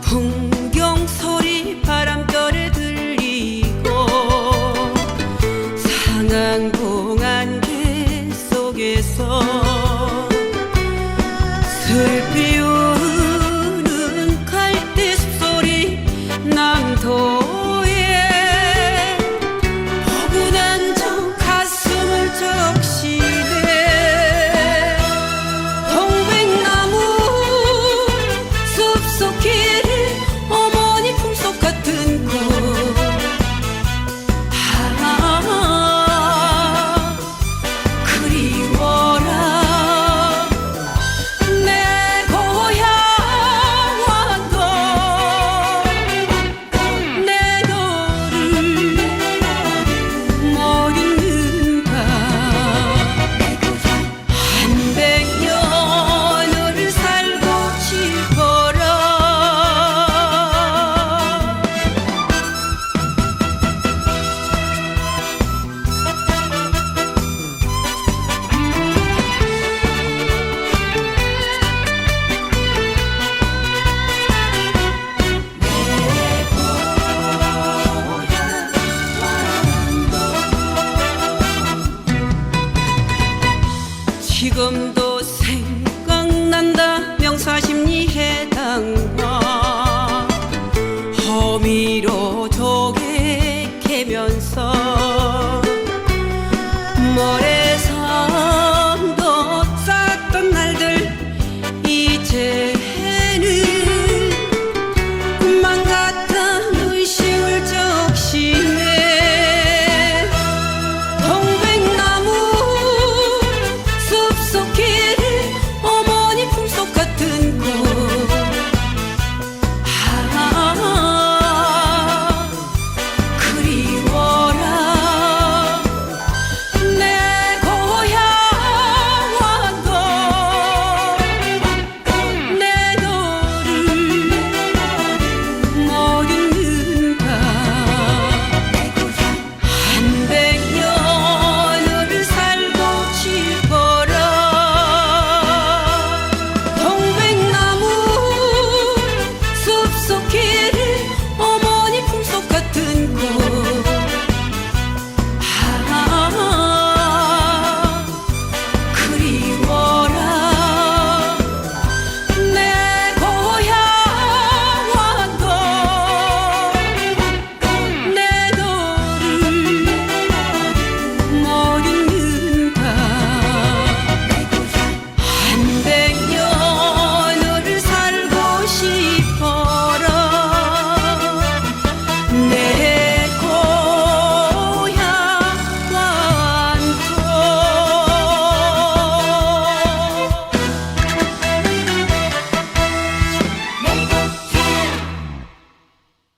풍경 소리 바람결에 들리고 상황 공안개 속에서 지금도 생각난다. 명사심리 해당과 허미로 조개 캐면서